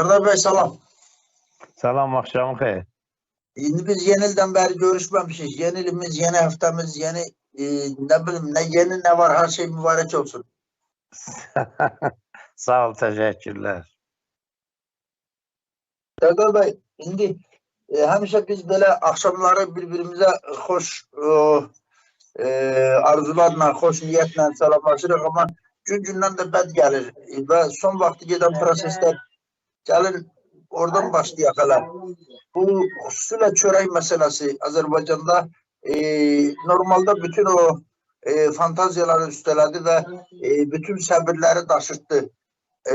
Serdar Bey salam. Salam, axşamın xeyir. İndi biz yeni ilden beri görüşmemişiz. Yeni ilimiz, yeni haftamiz, yeni e, ne bileyim ne yeni ne var her şey mübarek olsun. Sağ ol, təşəkkürlər. Serdar Bey indi e, hemşe biz böyle akşamları birbirimize hoş o, e, arzularla, hoş niyetle selamlaşırıq ama gün gündən də bəd gəlir və son vaxtı gedən proseslər gəlin oradan başlayaq hələ. Bu xüsusilə çörək məsələsi Azərbaycanda e, normalda bütün o e, fantaziyaları üstələdi və e, bütün səbirləri daşıtdı. E,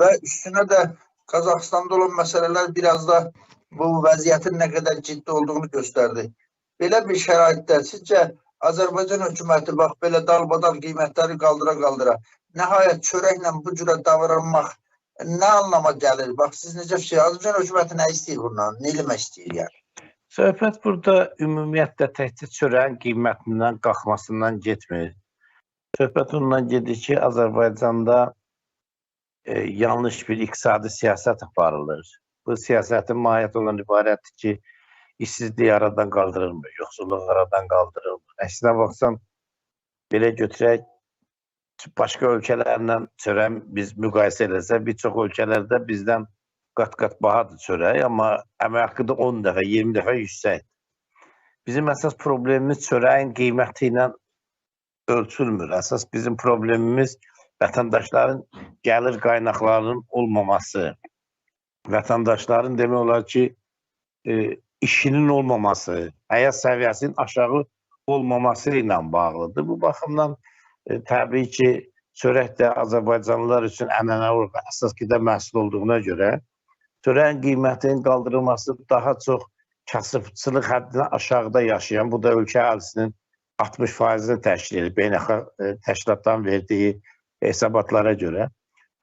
və üstünə də Qazaxıstanda olan məsələlər biraz da bu vəziyyətin nə qədər ciddi olduğunu göstərdi. Belə bir şəraitdə sizcə Azərbaycan hökuməti bax belə dalbadal qiymətləri qaldıra qaldıra nəhayət çörəklə bu cürə davranmaq nə anlama gəlir? Bax siz necə fikir? Azərbaycan hökuməti nə istəyir bundan? Nə eləmək istəyir yəni? Söhbət burada ümumiyyətlə təkcə çörəyin qiymətindən qalxmasından getmir. Söhbət ondan gedir ki, Azərbaycanda e, yanlış bir iqtisadi siyasət aparılır. Bu siyasətin mahiyyəti ondan ibarətdir ki, işsizliyi aradan qaldırılmır, yoxsulluq aradan qaldırılmır. Əksinə baxsan, belə götürək, başqa ölkələrlə çörək biz müqayisə eləsək, bir çox ölkələrdə bizdən qat-qat bahadır çörək, amma əmək haqqı da 10 dəfə, 20 dəfə yüksəkdir. Bizim əsas problemimiz çörəyin qiyməti ilə ölçülmür. Əsas bizim problemimiz vətəndaşların gəlir qaynaqlarının olmaması, vətəndaşların demək olar ki, e, işinin olmaması, həyat səviyyəsinin aşağı olmaması ilə bağlıdır. Bu baxımdan təbii ki, çörək də Azərbaycanlılar üçün ənənəvi və əsas qida məhsulu olduğuna görə çörəyin qiymətinin qaldırılması daha çox kasıbçılıq həddinə aşağıda yaşayan, bu da ölkə əhalisinin 60%-ni təşkil edir beynəlxalq e, təşkilatların verdiyi hesabatlara görə.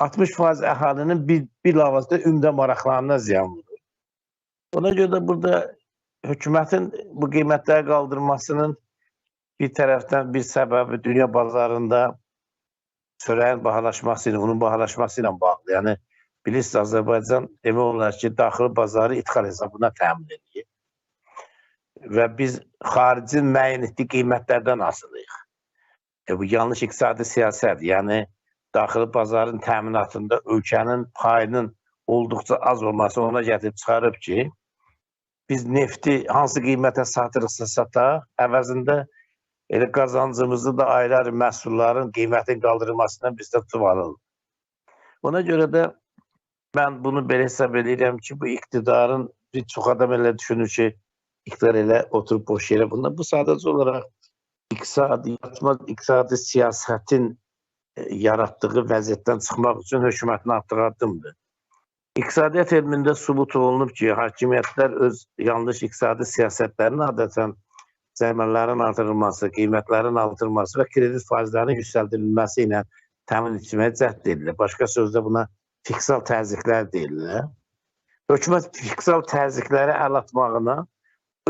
60% əhalinin bir, bir lavazda ümdə maraqlarına ziyan vurur. Ona görə də burada hökumətin bu qiymətləri qaldırmasının bir tərəfdən bir səbəbi dünya bazarında çörəyin bahalaşması ilə, unun bahalaşması ilə bağlı. Yəni bilirsiniz Azərbaycan demək olar ki, daxili bazarı ithal hesabına təmin edir. Və biz xaricin müəyyən etdiyi qiymətlərdən asılıyıq. E, bu yanlış iqtisadi siyasət, yəni daxili bazarın təminatında ölkənin payının olduqca az olması ona gətirib çıxarıb ki, biz nefti hansı qiymətə satırıqsa sataq, əvəzində elə qazancımızı da ayrı-ayrı məhsulların qiymətin qaldırılmasından bizdə tuvalılır. Ona görə də mən bunu belə hesab edirəm ki, bu iqtidarın bir çox adam elə düşünür ki, iqtidar elə oturub boş yerə bunlar. Bu sadəcə olaraq iqtisadi, iqtisadi siyasətin e, yaratdığı vəziyyətdən çıxmaq üçün hökumətin atdığı addımdır. İqtisadiyyat elmində sübut olunub ki, hakimiyyətlər öz yanlış iqtisadi siyasətlərini adətən cərimələrin artırılması, qiymətlərin artırılması və kredit faizlərinin yüksəldilməsi ilə təmin etməyə cəhd edilir. Başqa sözlə buna fiksal təzyiqlər deyirlər. Hökumət fiksal təzyiqləri əl atmağına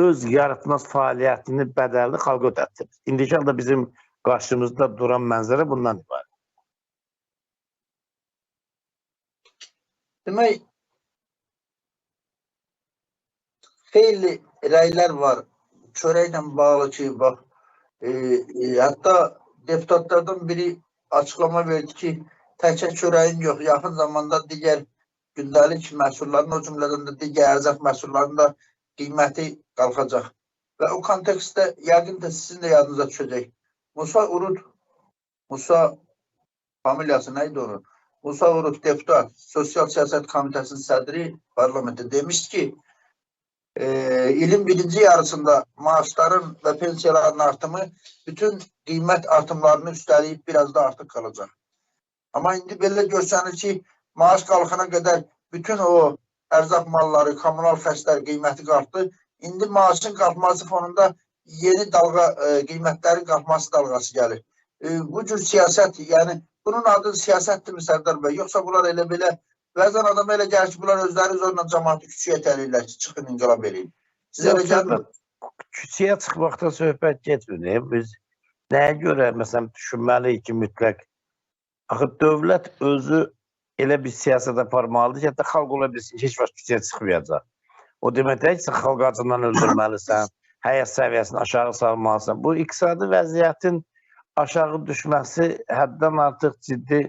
öz yaratmaz fəaliyyətini bədəlini xalqa ödətdir. İndiki halda bizim qarşımızda duran mənzərə bundan ibarət. Demək xeyli rəylər var çörəklə bağlı ki, bax e, e, hətta deputatlardan biri açıqlama verdi ki, təkcə çörəyin yox, yaxın zamanda digər gündəlik məhsulların, o cümlədən də digər ərzaq məhsullarının da qiyməti qalxacaq. Və o kontekstdə yəqin də sizin də yadınıza düşəcək. Musa Urud, Musa familiyası nə idi onun? Musa Urud deputat, Sosial Siyasət Komitəsinin sədri parlamentdə demişdi ki, e, ilin birinci yarısında maaşların və pensiyaların artımı bütün qiymət artımlarını üstələyib biraz da artıq qalacaq. Amma indi belə görsənir ki, maaş qalxana qədər bütün o ərzaq malları, kommunal xərclər qiyməti qalxdı. İndi maaşın qalxması fonunda yeni dalğa e, qiymətlərin qalxması dalğası gəlir. E, bu cür siyasət, yəni bunun adı siyasətdirmi Sərdar bəy? Yoxsa bunlar elə belə bəzən adam elə gəlir ki, bunlar özləri zorla cəmaatı küçüyə itələyirlər ki, çıxın inqilab eləyin. Sizə elə gəlmir? Küçəyə çıxmaqda söhbət getmir. Biz nəyə görə məsələn düşünməliyik ki, mütləq axı dövlət özü elə bir siyasət aparmalıdır ki, hətta xalq ola bilsin ki, heç vaxt küçəyə çıxmayacaq. O demək deyil ki, sən xalqı acından öldürməlisən, həyat səviyyəsini aşağı salmalısan. Bu iqtisadi vəziyyətin aşağı düşməsi həddən artıq ciddi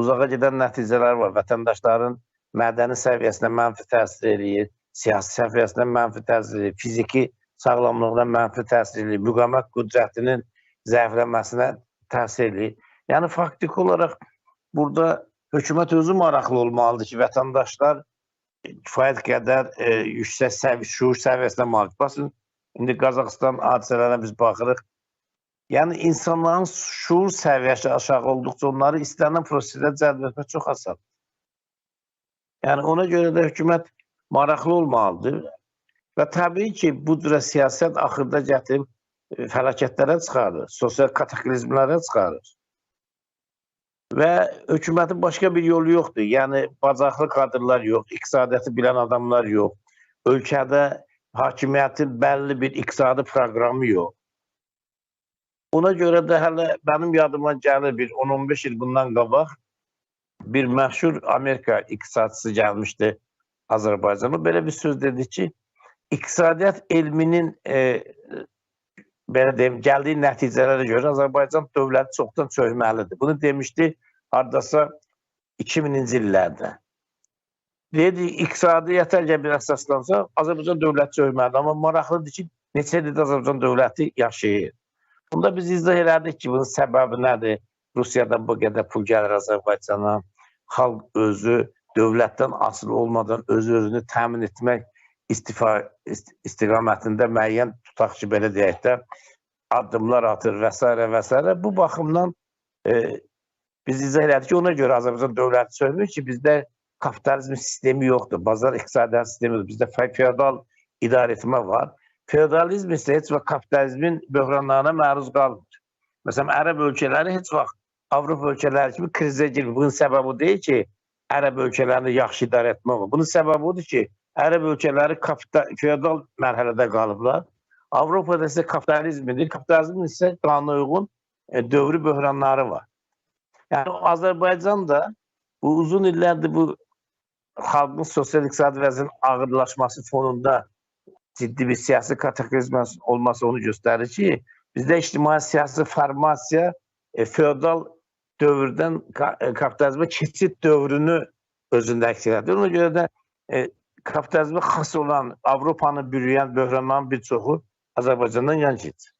uzağa gedən nəticələr var. Vətəndaşların mədəni səviyyəsinə mənfi təsir eləyir, siyasi səviyyəsinə mənfi təsir eləyir, fiziki sağlamlığına mənfi təsir eləyir, müqamət qüdrətinin zəifləməsinə təsir eləyir. Yəni faktiki olaraq burada hökumət özü maraqlı olmalıdır ki, vətəndaşlar kifayət qədər e, yüksək səvi şuur səviyyəsinə malik. Baxın, indi Qazaxıstan hadisələrinə biz baxırıq. Yəni insanların şuur səviyyəsi aşağı olduqca onları istənilən prosesdə cəlb etmək çox asandır. Yəni ona görə də hökumət maraqlı olmalıdır. Və təbii ki, bu cürə siyasət axırda gətirib e, fəlakətlərə çıxarır, sosial kataklizmlərə çıxarır. Və hökumətin başqa bir yolu yoxdur. Yəni bacarıqlı kadrlar yox, iqtisadiyyatı bilən adamlar yox. Ölkədə hakimiyyətin bəlli bir iqtisadi proqramı yox. Ona görə də hələ mənim yadıma gəlir bir 10-15 il bundan qabaq bir məşhur Amerika iqtisadçısı gəlmişdi Azərbaycana. Belə bir söz dedi ki, iqtisadiyyat elminin e, belə deyim, gəldiyi nəticələrə görə Azərbaycan dövləti çoxdan çökməlidir. Bunu demişdi hardasa 2000-ci illərdə. Dedi, iqtisadiyyata əgər bir əsaslansa, Azərbaycan dövləti çökməlidir. Amma maraqlıdır ki, neçə ildir Azərbaycan dövləti yaşayır. Bunda biz izah elədik ki, bunun səbəbi nədir? Rusiyadan bu qədər pul gəlir Azərbaycana. Xalq özü dövlətdən asılı olmadan özü özünü təmin etmək istifa ist istiqamətində müəyyən tutaq ki, belə deyək də addımlar atır və s. və s. Bu baxımdan e, biz izah elədik ki, ona görə Azərbaycan dövləti söylüyor ki, bizdə kapitalizm sistemi yoxdur, bazar iqtisadiyyat sistemi yoxdur, bizdə feodal idarə etmə var. Feodalizm isə heç vaxt kapitalizmin böhranlarına məruz qalmır. Məsələn, ərəb ölkələri heç vaxt Avropa ölkələri kimi krizə girmir. Bunun səbəbi deyil ki, ərəb ölkələrini yaxşı idarə etmək var. Bunun səbəbi odur ki, ərəb ölkələri kapital, feodal mərhələdə qalıblar. Avropada isə kapitalizmdir. Kapitalizmin isə qanuna uyğun e, dövrü böhranları var. Yəni Azərbaycan da bu uzun illərdir bu xalqın sosial-iqtisadi vəziyyətinin ağırlaşması fonunda ciddi bir siyasi kataklizma olması onu göstərir ki, bizdə ictimai-siyasi formasiya e, feodal dövrdən e, kapitalizmə keçid dövrünü özündə əks etdirir. Ona görə də e, kapitalizmə xas olan Avropanı bürüyən böhranların bir çoxu Azərbaycandan yan keçir.